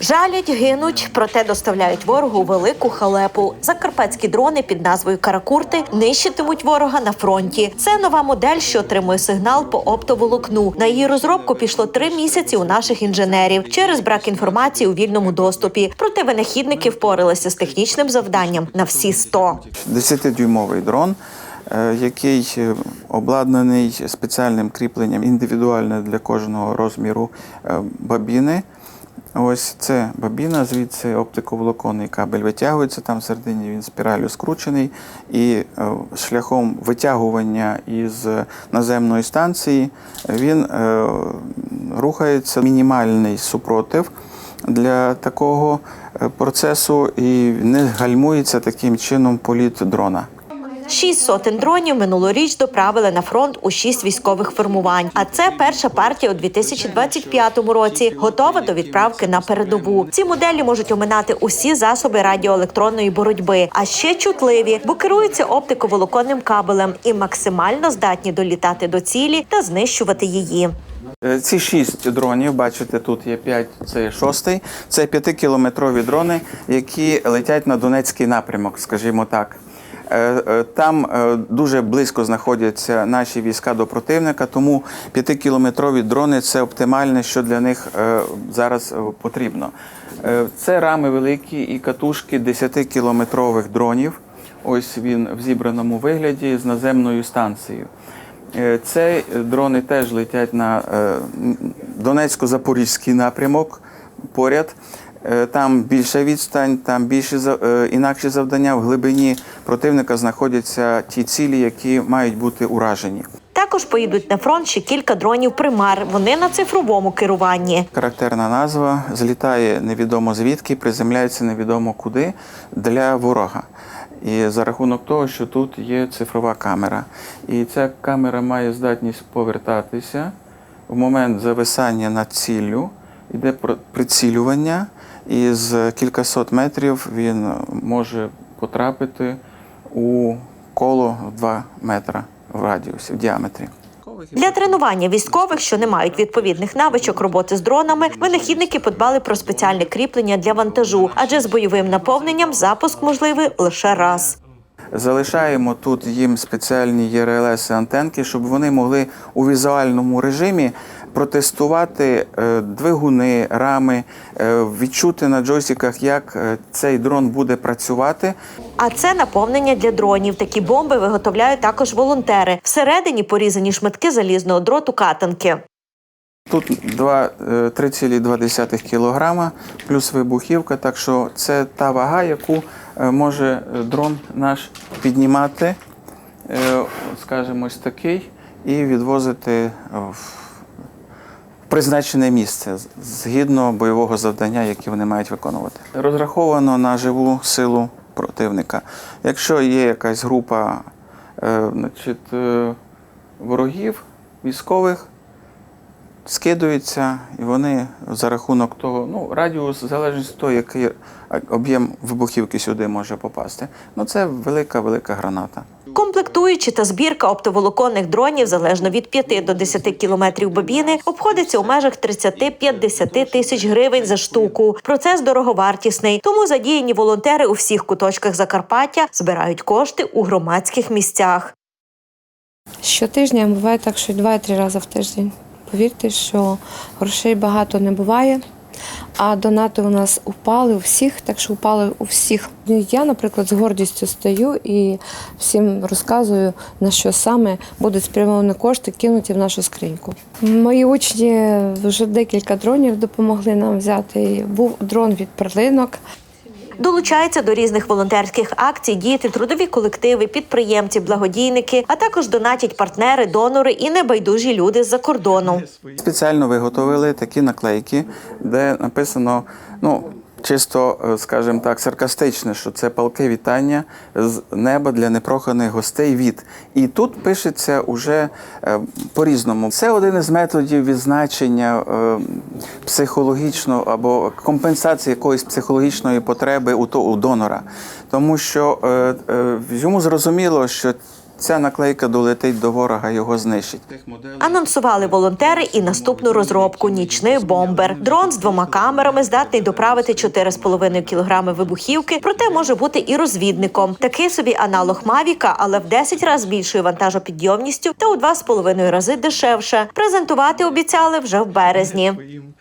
Жалять, гинуть, проте доставляють ворогу велику халепу. Закарпатські дрони під назвою Каракурти нищитимуть ворога на фронті. Це нова модель, що отримує сигнал по оптоволокну. На її розробку пішло три місяці у наших інженерів через брак інформації у вільному доступі. Проте винахідники впоралися з технічним завданням на всі 100. 10-дюймовий дрон, е, який е, обладнаний спеціальним кріпленням індивідуальне для кожного розміру е, бабіни. Ось це бабіна, звідси оптиковолоконний кабель витягується, там всередині він спіралю скручений, і е, шляхом витягування із наземної станції він е, рухається мінімальний супротив для такого е, процесу і не гальмується таким чином політ дрона. Шість сотень дронів минулоріч доправили на фронт у шість військових формувань. А це перша партія у 2025 році, готова до відправки на передову. Ці моделі можуть оминати усі засоби радіоелектронної боротьби, а ще чутливі, бо керуються оптиковолоконним кабелем і максимально здатні долітати до цілі та знищувати її. Е, Ці шість дронів, бачите, тут є п'ять, це шостий. Це п'ятикілометрові дрони, які летять на Донецький напрямок, скажімо так. Е, е, Там е, дуже близько знаходяться наші війська до противника, тому п'ятикілометрові дрони це оптимальне, що для них зараз потрібно. Це рами великі і катушки 10-кілометрових дронів. Ось він в зібраному вигляді з наземною станцією. Це дрони теж летять на Донецько-Запорізький напрямок поряд. Е, Там більша відстань, там більше за- е, інакші завдання. В глибині противника знаходяться ті цілі, які мають бути уражені. Також поїдуть на фронт ще кілька дронів примар. Вони на цифровому керуванні. Характерна назва злітає невідомо звідки, приземляється невідомо куди для ворога. І за рахунок того, що тут є цифрова камера. І ця камера має здатність повертатися в момент зависання над ціллю, про- прицілювання, і з кількасот метрів він може потрапити у коло в 2 метра в радіусі, в діаметрі. Для тренування військових, що не мають відповідних навичок роботи з дронами, винахідники подбали про спеціальне кріплення для вантажу, адже з бойовим наповненням запуск можливий лише раз. Залишаємо тут їм спеціальні ЄРЛС антенки, щоб вони могли у візуальному режимі протестувати е, двигуни, рами, е, відчути на джойстиках, як е, цей дрон буде працювати. А це наповнення для дронів. Такі бомби виготовляють також волонтери. Всередині порізані шматки залізного дроту катанки. Тут два, е, 3,2 кілограма плюс вибухівка, так що це та вага, яку е, може е, дрон наш піднімати, скажімо, ось такий, і відвозити в призначене місце згідно бойового завдання, яке вони мають виконувати. Розраховано на живу силу противника. Якщо є якась група значить, ворогів, військових, скидуються, і вони за рахунок того, ну, радіус, в залежності від того, який об'єм вибухівки сюди може попасти. Ну, це велика, велика граната. Комплектуючі та збірка оптоволоконних дронів залежно від 5 до 10 кілометрів бобіни обходиться у межах 30-50 тисяч гривень за штуку. Процес дороговартісний, тому задіяні волонтери у всіх куточках Закарпаття збирають кошти у громадських місцях. Щотижня буває так, що два-три рази в тиждень. Повірте, що грошей багато не буває, а донати у нас упали у всіх, так що упали у всіх. Я, наприклад, з гордістю стою і всім розказую, на що саме будуть спрямовані кошти, кинуті в нашу скриньку. Мої учні вже декілька дронів допомогли нам взяти. Був дрон від перлинок. Долучаються до різних волонтерських акцій діти, трудові колективи, підприємці, благодійники, а також донатять партнери, донори і небайдужі люди з-за кордону. Спеціально виготовили такі наклейки, де написано, ну, чисто, е, скажімо так, саркастичне, що це палке вітання з неба для непроханих гостей від. І тут пишеться уже е, по-різному. Це один із методів відзначення е, психологічного або компенсації якоїсь психологічної потреби у, донора. Тому що йому зрозуміло, що ця наклейка долетить до ворога, його знищить. Анонсували волонтери і наступну розробку нічний бомбер. Дрон з двома камерами здатний доправити 4,5 кілограми вибухівки, проте може бути і розвідником. Такий собі аналог Мавіка, але в 10 разів більшою вантажопідйомністю та у 2,5 рази дешевше. Презентувати обіцяли вже в березні.